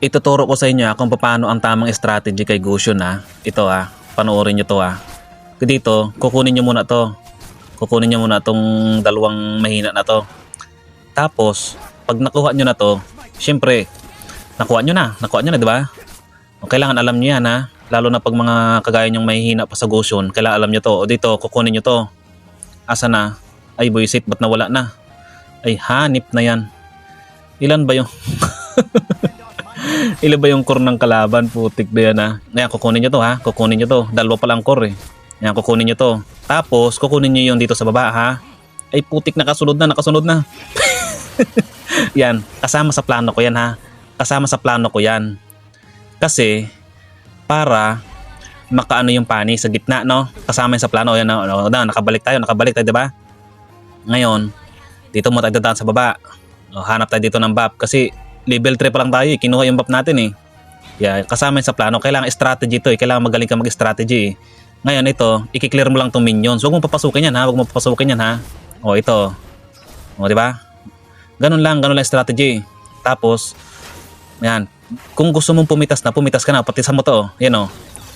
Ituturo ko sa inyo ah, kung paano ang tamang strategy kay Gusion ha. Ito ha, panoorin nyo to ha. Dito, kukunin nyo muna to. Kukunin nyo muna tong dalawang mahina na to. Tapos, pag nakuha nyo na to, syempre, nakuha nyo na. Nakuha nyo na, di ba? Kailangan alam nyo yan ha. Lalo na pag mga kagaya nyong mahihina pa sa Gusion, kailangan alam nyo to. O dito, kukunin nyo to. Asa na? Ay, buisit, ba't nawala na? Ay, hanip na yan. Ilan ba yung... Ilan ba yung core ng kalaban? Putik ba yan ha? Ayan, kukunin nyo to ha. Kukunin nyo to. Dalawa pa lang core eh. Ayan, kukunin nyo to. Tapos, kukunin nyo yung dito sa baba ha. Ay, putik nakasunod na, nakasunod na. yan, kasama sa plano ko yan ha. Kasama sa plano ko yan. Kasi, para makaano yung pani sa gitna, no? Kasama yan sa plano. Yan, no? no, no, nakabalik tayo, nakabalik tayo, di ba? Ngayon, dito mo tayo dadaan sa baba. O, hanap tayo dito ng map kasi level 3 pa lang tayo eh. Kinuha yung map natin eh. Yeah, kasama sa plano. Kailangan strategy to eh. Kailangan magaling ka mag-strategy eh. Ngayon ito, i-clear mo lang tong minions. Huwag mo papasukin yan ha. Huwag mo papasukin yan ha. O ito. O di ba? Ganun lang, ganun lang strategy. Tapos, yan. Kung gusto mong pumitas na, pumitas ka na. Patisan mo to. Yan o.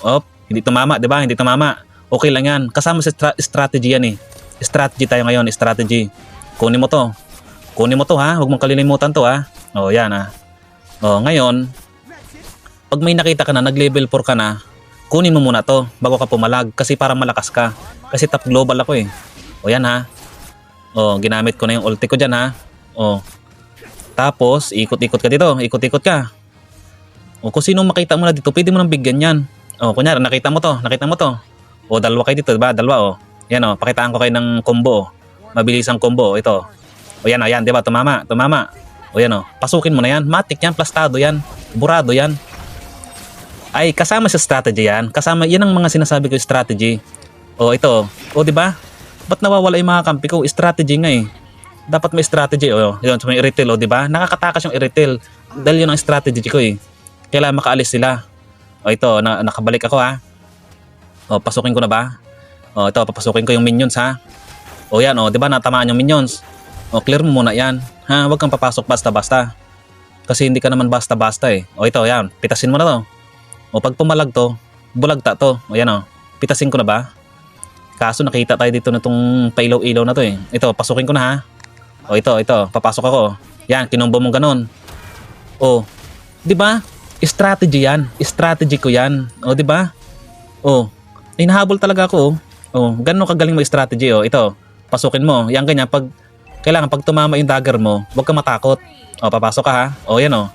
Op, hindi tumama, di ba? Hindi tumama. Okay lang yan. Kasama sa stra- strategy yan eh. Strategy tayo ngayon, strategy. Kunin mo to. Kunin mo to ha. Huwag mong kalilimutan to ha. O, yan ha. O, ngayon, pag may nakita ka na, nag-level 4 ka na, kunin mo muna to bago ka pumalag kasi para malakas ka. Kasi top global ako eh. O, yan ha. O, ginamit ko na yung ulti ko dyan ha. O, tapos, ikot-ikot ka dito. Ikot-ikot ka. O, kung sino makita mo na dito, pwede mo nang bigyan yan. O, kunyari, nakita mo to. Nakita mo to. O, dalawa kayo dito, diba? Dalawa, o. Yan, o. Pakitaan ko kayo ng combo. Mabilisang combo. Ito. O, yan, o. Yan, diba? Tumama. Tumama. O, yan, o. Pasukin mo na yan. Matik yan. Plastado yan. Burado yan. Ay, kasama sa strategy yan. Kasama, yan ang mga sinasabi ko strategy. O, ito. O, di ba? Ba't nawawala yung mga kampi ko? Strategy nga eh. Dapat may strategy. O, yun, may retail, o, di ba? Nakakatakas yung retail. Dahil yun ang strategy ko eh. Kailangan makaalis sila. O, ito, na, nakabalik ako ha. O, pasukin ko na ba? O, ito, papasukin ko yung minions ha. O, yan, o, di ba? Natamaan yung minions. O, clear mo muna yan. Ha, huwag kang papasok basta-basta. Kasi hindi ka naman basta-basta eh. O, ito, yan. Pitasin mo na to. O pag pumalag to, bulagta to. O yan o, pitasin ko na ba? Kaso nakita tayo dito na tong pailaw-ilaw na to eh. Ito, pasukin ko na ha. O ito, ito, papasok ako. Yan, kinombo mong ganun. O, di ba? Strategy yan. Strategy ko yan. O, di ba? O, hinahabol talaga ako. O, ganun kagaling mag-strategy. O, ito, pasukin mo. Yan ganyan, pag, kailangan pag tumama yung dagger mo, huwag ka matakot. O, papasok ka ha. O, yan o.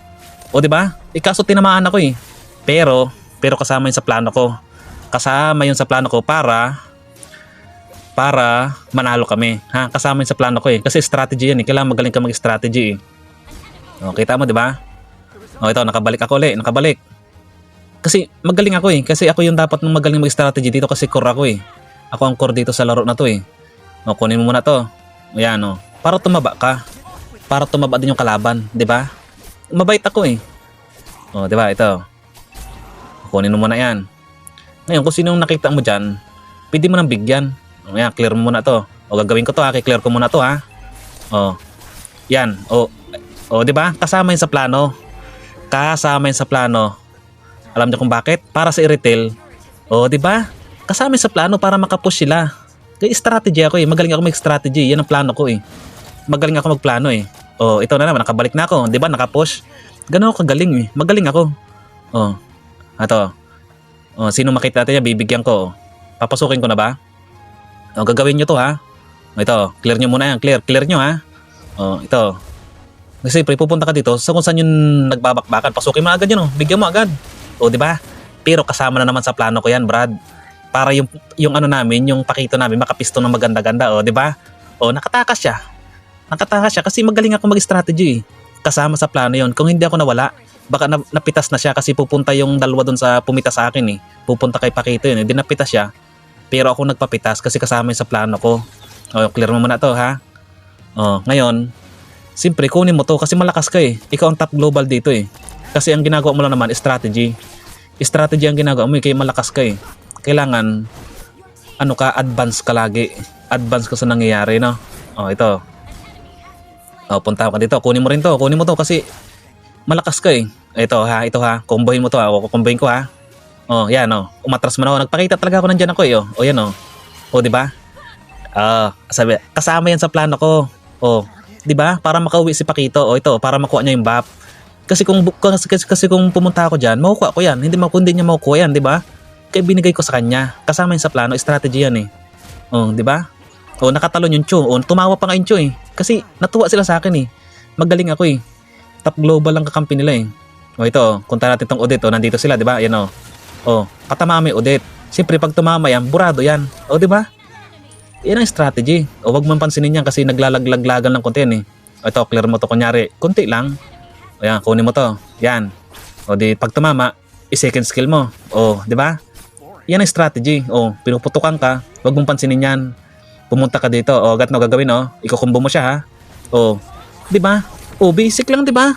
O, di ba? Ikaso tinamaan ako eh. Pero, pero kasama yun sa plano ko. Kasama yun sa plano ko para para manalo kami. Ha? Kasama yun sa plano ko eh. Kasi strategy yan eh. Kailangan magaling ka mag-strategy eh. O, kita mo, di ba? O, ito, nakabalik ako ulit. Nakabalik. Kasi magaling ako eh. Kasi ako yung dapat nung magaling mag-strategy dito kasi core ako eh. Ako ang core dito sa laro na to eh. O, kunin mo muna to. Ayan o. Para tumaba ka. Para tumaba din yung kalaban. Di ba? Mabait ako eh. O, di ba? Ito. Kunin mo muna yan. Ngayon, kung sinong nakita mo dyan, pwede mo nang bigyan. O yan, clear mo muna to. O gagawin ko to ha, clear ko muna to ha. O, yan. O, o di ba? Kasama yun sa plano. Kasama yun sa plano. Alam niyo kung bakit? Para sa i-retail. O, di ba? Kasama yun sa plano para makapush sila. Kaya strategy ako eh. Magaling ako mag-strategy. Yan ang plano ko eh. Magaling ako magplano eh. O, ito na naman. Nakabalik na ako. Di ba? Nakapush. Ganun ako kagaling eh. Magaling ako. O, ito. O, sino makita natin yan, bibigyan ko. Papasukin ko na ba? O, gagawin nyo to ha. O, ito, clear nyo muna yan. Clear, clear nyo ha. O, ito. Kasi pre, pupunta ka dito sa kung saan yung nagbabakbakan. Pasukin mo agad yun o. Bigyan mo agad. O, di ba? Pero kasama na naman sa plano ko yan, Brad. Para yung, yung ano namin, yung pakito namin, makapisto ng maganda-ganda. O, di ba? O, nakatakas siya. Nakatakas siya kasi magaling ako mag-strategy. eh. Kasama sa plano yon Kung hindi ako nawala, baka na, napitas na siya kasi pupunta yung dalawa doon sa pumita sa akin eh. Pupunta kay Pakito yun. Hindi napitas siya. Pero ako nagpapitas kasi kasama yun sa plano ko. O, clear mo muna to ha. O, ngayon, Siyempre, kunin mo to kasi malakas ka eh. Ikaw ang top global dito eh. Kasi ang ginagawa mo lang naman, strategy. Strategy ang ginagawa mo eh, kaya malakas ka eh. Kailangan, ano ka, advance ka lagi. Advance ka sa nangyayari, no? O, ito. O, punta ka dito. Kunin mo rin to. Kunin mo to kasi malakas ka eh. Ito ha, ito ha. Kumbohin mo to ha. O, kukumbohin ko ha. Oh, yan oh. Umatras mo na ako. Nagpakita talaga ako nandyan ako eh. Oh, o yan oh. O, di ba? Ah, sabi, kasama yan sa plano ko. O, di ba? Para makauwi si Pakito. O, ito, para makuha niya yung BAP. Kasi kung kasi, kasi, kasi kung pumunta ako diyan, makukuha ko yan. Hindi mo kundi niya makukuha yan, di ba? Kaya binigay ko sa kanya. Kasama yan sa plano, strategy yan eh. Oh, di ba? O, nakatalon yung Chu. O, tumawa pa nga yung Chu eh. Kasi natuwa sila sa akin eh. Magaling ako eh. Top global lang kakampi nila eh. O ito, oh, kunta natin tong Odette. O, nandito sila, di ba? Yan o. O, patamami Odette. Siyempre, pag tumama yan, burado yan. O, di ba? Yan ang strategy. O, wag mo pansinin yan kasi naglalaglagan ng konti yan eh. O, ito, clear mo to kunyari. Kunti lang. O, yan, kunin mo to. Yan. O, di, pag tumama, i-second skill mo. O, di ba? Yan ang strategy. O, pinuputukan ka, wag mong pansinin yan. Pumunta ka dito. O, gat no gagawin, o. Ikukumbo mo siya, ha? O, di ba? O, basic lang, di ba?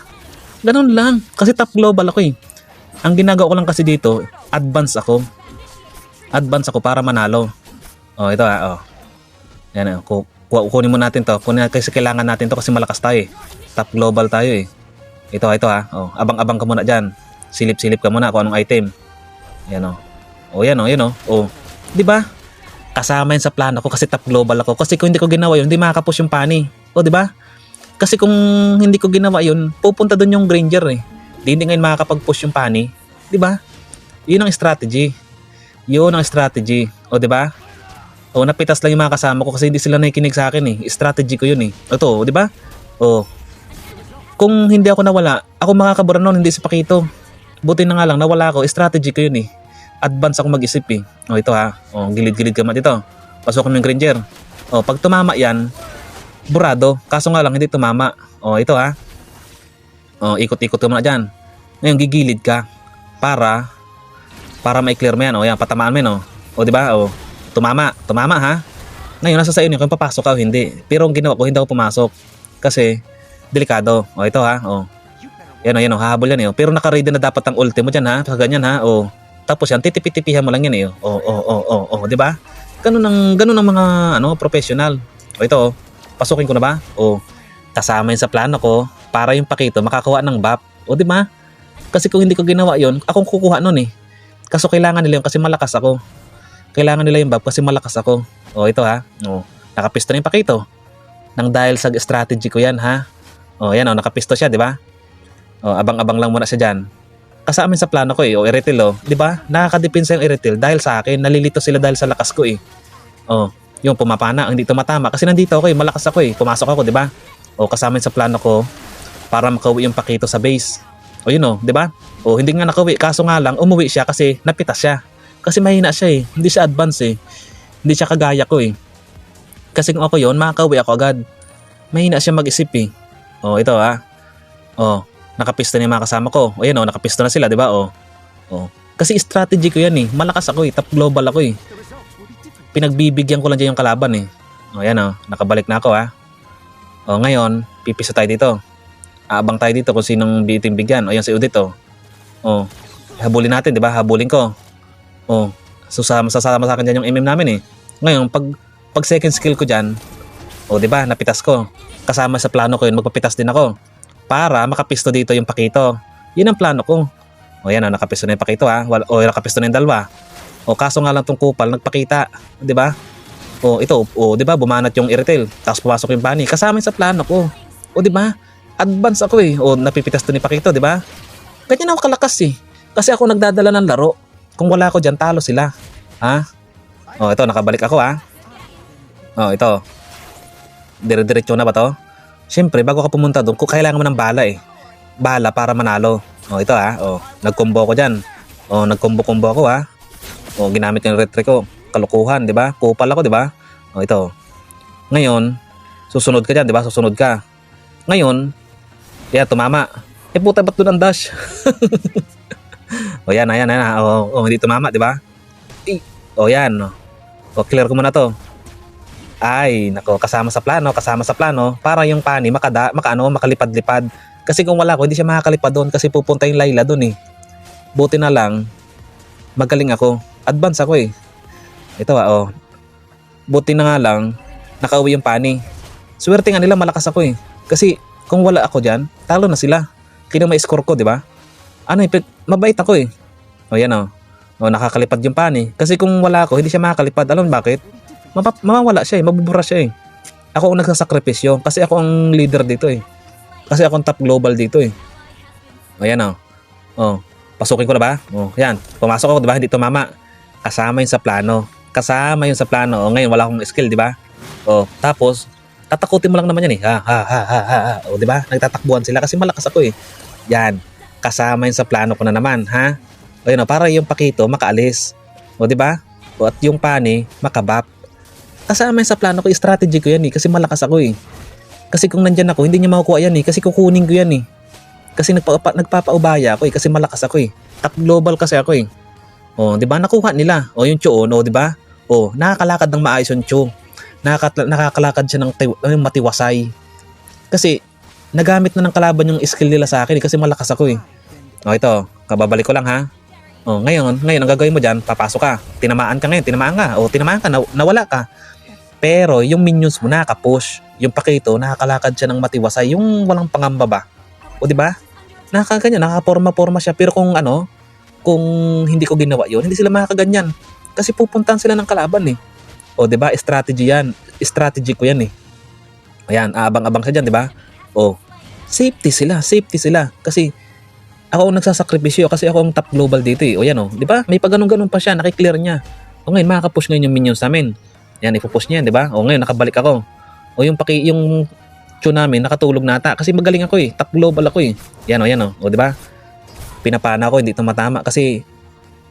Ganun lang. Kasi top global ako eh. Ang ginagawa ko lang kasi dito, advance ako. Advance ako para manalo. O, ito ha, o. Yan, o. Ku- ku- kunin mo natin to. Kunin kasi kailangan natin to kasi malakas tayo eh. Top global tayo eh. Ito, ito ha. O, abang-abang ka muna dyan. Silip-silip ka muna kung anong item. Yan o. O, yan o, yan o. O, di ba? Kasama yan sa plano ko kasi top global ako. Kasi kung hindi ko ginawa yun, hindi makakapush yung pani. O, di ba? Kasi kung hindi ko ginawa yun, pupunta doon yung Granger eh. Di hindi ngayon makakapag-push yung pani. Di ba? Yun ang strategy. Yun ang strategy. O, di ba? O, napitas lang yung mga kasama ko kasi hindi sila nakikinig sa akin eh. Strategy ko yun eh. Ito, di ba? O, kung hindi ako nawala, ako makakabura nun, hindi si Pakito. Buti na nga lang, nawala ako. Strategy ko yun eh. Advance ako mag-isip eh. O, ito ha. O, gilid-gilid ka mat dito. Pasok mo yung Granger. O, pag tumama yan, burado. Kaso nga lang, hindi tumama. O, ito ha. O, ikot-ikot ka muna dyan. Ngayon, gigilid ka para para ma-clear mo yan. O, yan, patamaan mo yan, o. O, di ba? O, tumama. Tumama, ha? Ngayon, nasa sa inyo kung papasok ka o hindi. Pero ang ginawa ko, hindi ako pumasok. Kasi, delikado. O, ito, ha? O. Yan, o, yan, o. Hahabol yan, eh. Pero naka-ready na dapat ang ulti mo dyan, ha? Sa ganyan, ha? O. Tapos yan, titipitipihan mo lang yan, eh. O, o, o, o, o, di ba? Ganun ang, ganun ang mga, ano, professional. O, ito, o. Pasukin ko na ba? O, kasama yun sa plano ko para yung pakito makakuha ng BAP. O, di ba? Kasi kung hindi ko ginawa yon akong kukuha nun eh. Kaso kailangan nila yun kasi malakas ako. Kailangan nila yung BAP kasi malakas ako. O, ito ha. O, nakapisto na yung pakito. Nang dahil sa strategy ko yan ha. O, yan o, nakapisto siya, di ba? O, abang-abang lang muna siya dyan. Kasama sa plano ko eh, o Eretil o. Di ba? Nakakadepensa yung Eretil dahil sa akin. Nalilito sila dahil sa lakas ko eh. O, yung pumapana, hindi tumatama. Kasi nandito ako eh, malakas ako eh. Pumasok ako, di ba? O, kasama sa plano ko para makauwi yung pakito sa base. O yun o, di ba? O hindi nga nakauwi, kaso nga lang umuwi siya kasi napitas siya. Kasi mahina siya eh, hindi siya advance eh. Hindi siya kagaya ko eh. Kasi kung ako yun, makakauwi ako agad. Mahina siya mag-isip eh. O ito ha. O, nakapisto na yung mga kasama ko. O yan o, nakapisto na sila, di ba? O, o. Kasi strategy ko yan eh. Malakas ako eh, top global ako eh. Pinagbibigyan ko lang dyan yung kalaban eh. O yan o, nakabalik na ako ha. O ngayon, pipisa tayo dito abang tayo dito kung sinong biting bigyan. O yan si Udit oh. Oh, habulin natin, 'di ba? Habulin ko. Oh, susama sasama sa akin diyan yung MM namin eh. Ngayon, pag pag second skill ko diyan, oh, 'di ba? Napitas ko. Kasama sa plano ko 'yun, magpapitas din ako para makapisto dito yung pakito. 'Yun ang plano ko. O yan, oh, nakapisto na yung pakito ha. Wal, o nakapisto na yung dalawa. O kaso nga lang tong kupal nagpakita, 'di ba? O ito, o 'di ba? Bumanat yung Iritel, tapos pumasok yung bani. Kasama sa plano ko. O 'di ba? advance ako eh. O napipitas to ni Pakito, di ba? Ganyan ako kalakas eh. Kasi ako nagdadala ng laro. Kung wala ako dyan, talo sila. Ha? O ito, nakabalik ako ha. O ito. Dire-diretso na ba to? Siyempre, bago ka pumunta doon, kailangan mo ng bala eh. Bala para manalo. O ito ha. O, nagkombo ko dyan. O, nagkombo-kombo ako ha. O, ginamit yung retry ko. Kalukuhan, di ba? Kupal ako, di ba? O ito. Ngayon, susunod ka dyan, di ba? Susunod ka. Ngayon, kaya tumama. Eh puta ba't doon ang dash? o yan, ayan, ayan. O, o hindi tumama, di ba? O yan. O clear ko muna to. Ay, nako, kasama sa plano, kasama sa plano para yung pani makada, makaano, makalipad-lipad. Kasi kung wala ko, hindi siya makakalipad doon kasi pupunta yung Layla doon eh. Buti na lang, magaling ako. Advance ako eh. Ito ah, oh. Buti na nga lang, nakauwi yung pani. Swerte nga nila, malakas ako eh. Kasi kung wala ako dyan, talo na sila. Kino may score ko, di ba? ano eh, mabait ako eh. O yan o. O nakakalipad yung pani. Kasi kung wala ako, hindi siya makakalipad. Alam bakit? Mapa- mawawala siya eh, mabubura siya eh. Ako ang nagsasakripisyo kasi ako ang leader dito eh. Kasi ako ang top global dito eh. O yan o. O, pasukin ko na ba? O, yan. Pumasok ako, di ba? Hindi tumama. Kasama yun sa plano. Kasama yun sa plano. O, ngayon wala akong skill, di ba? O, tapos, tatakutin mo lang naman yan eh. Ha, ha, ha, ha, ha. O, di ba? Nagtatakbuhan sila kasi malakas ako eh. Yan. Kasama yun sa plano ko na naman, ha? O, yun o, para yung pakito makaalis. O, di ba? O, at yung pani, makabap. Kasama sa plano ko, strategy ko yan eh. Kasi malakas ako eh. Kasi kung nandyan ako, hindi niya makukuha yan eh. Kasi kukunin ko yan eh. Kasi nagpa, nagpapaubaya ako eh. Kasi malakas ako eh. Top global kasi ako eh. O, di ba? Nakuha nila. O, yung Cho, no, di ba? O, nakakalakad ng maayos yung Cho. Nakaka- nakakalakad siya ng tiw- ay, matiwasay. Kasi, nagamit na ng kalaban yung skill nila sa akin eh, kasi malakas ako eh. O, ito. Kababalik ko lang ha. O, ngayon, ngayon, ang gagawin mo dyan, papasok ka. Tinamaan ka ngayon, tinamaan ka. O, tinamaan ka, naw- nawala ka. Pero, yung minions mo, nakaka-push. Yung pakito, nakakalakad siya ng matiwasay. Yung walang pangamba ba? O, di ba? Nakakaganyan, nakakaporma-porma siya. Pero kung ano, kung hindi ko ginawa yun, hindi sila makakaganyan. Kasi pupuntahan sila ng kalaban eh. O, di ba? Strategy yan. Strategy ko yan eh. Ayan, aabang-abang siya di ba? O, safety sila, safety sila. Kasi, ako ang nagsasakripisyo kasi ako ang top global dito eh. O yan o, di ba? May pag-ganun-ganun pa siya, nakiklear niya. O ngayon, makakapush ngayon yung minions namin. Yan, ipupush niya yan, di ba? O ngayon, nakabalik ako. O yung paki, yung namin, nakatulog na ata. Kasi magaling ako eh. Top global ako eh. Yan o, yan o. O, di ba? Pinapana ko, hindi tumatama. Kasi,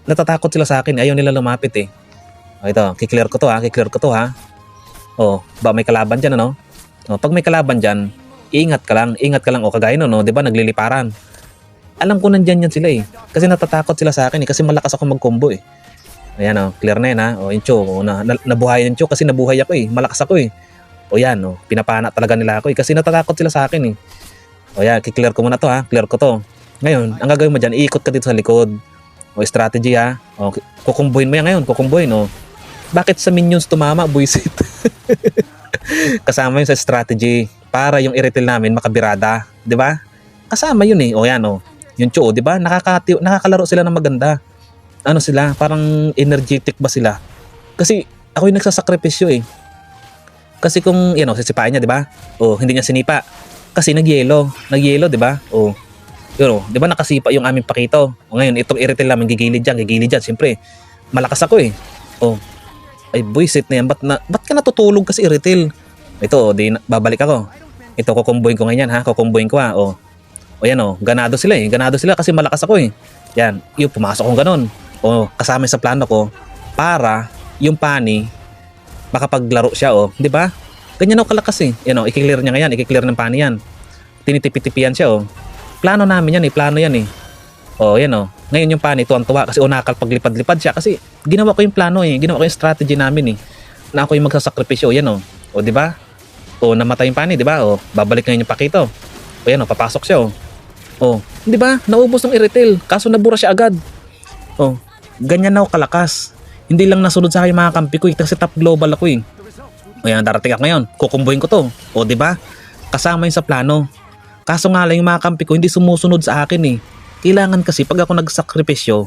natatakot sila sa akin. Ayaw nila lumapit eh. O, ito, kiklear ko to ha. Kiklear ko to ha. O, ba may kalaban dyan ano? O, pag may kalaban dyan, ingat ka lang. Ingat ka lang. O, kagaya no, no? Di ba? Nagliliparan. Alam ko nandyan yan sila eh. Kasi natatakot sila sa akin eh. Kasi malakas ako mag-combo eh. Ayan o, clear na yan ha. O, yung Cho, o, na, na, nabuhay yung Cho kasi nabuhay ako eh. Malakas ako eh. O yan, o, pinapana talaga nila ako eh. Kasi natatakot sila sa akin eh. O yan, kiklear ko muna to ha. Clear ko to. Ngayon, ang gagawin mo dyan, iikot ka dito sa likod. O, strategy ha. O, kukumbuhin mo yan ngayon, kukumbuhin o. Bakit sa minions tumama, buisit? Kasama yun sa strategy para yung i-retail namin makabirada. Di ba? Kasama yun eh. O yan o. Yung Cho, di ba? Nakakati- nakakalaro sila ng maganda. Ano sila? Parang energetic ba sila? Kasi ako yung nagsasakripisyo eh. Kasi kung, yan o, sisipain niya, di ba? O, hindi niya sinipa. Kasi nagyelo. Nagyelo, di ba? O, yun o, di ba nakasipa yung aming pakito? O ngayon, itong i-retail namin, gigilid dyan, gigilid dyan. Siyempre, malakas ako eh. O, ay buisit na yan. Ba't, na, ba't ka natutulog kasi i-retail? Ito, o, di, babalik ako. Ito, kukumbuhin ko ngayon ha. Kukumbuhin ko ha. O, o yan o, ganado sila eh. Ganado sila kasi malakas ako eh. Yan, yung pumasok kong ganun. O, kasama sa plano ko para yung pani makapaglaro siya oh, 'di ba? Ganyan ako kalakas eh. Yan oh, i-clear niya ngayon, i-clear ng pani yan. Tinitipi-tipian siya oh. Plano namin yan eh, plano yan eh. Oh, yan oh. Ngayon yung pani tuwan-tuwa kasi unakal paglipad-lipad siya kasi ginawa ko yung plano eh, ginawa ko yung strategy namin eh. Na ako yung magsasakripisyo, oh, yan oh. O, di ba? O, namatay yung pani, di ba? O, babalik ngayon yung pakito. O, yan oh, papasok siya oh. Oh, di ba? Naubos ng i-retail, kaso nabura siya agad. Oh, ganyan na ako kalakas. Hindi lang nasunod sa akin mga kampi ko eh, kasi top global ako eh. O yan, darating ako ngayon, kukumbuhin ko to. O ba? Kasama yun sa plano. Kaso nga lang yung mga kampi ko hindi sumusunod sa akin eh. Kailangan kasi pag ako nagsakripisyo,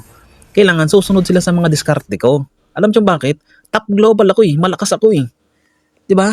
kailangan susunod sila sa mga diskarte ko. Alam niyo bakit? Top global ako eh, malakas ako eh. Ba?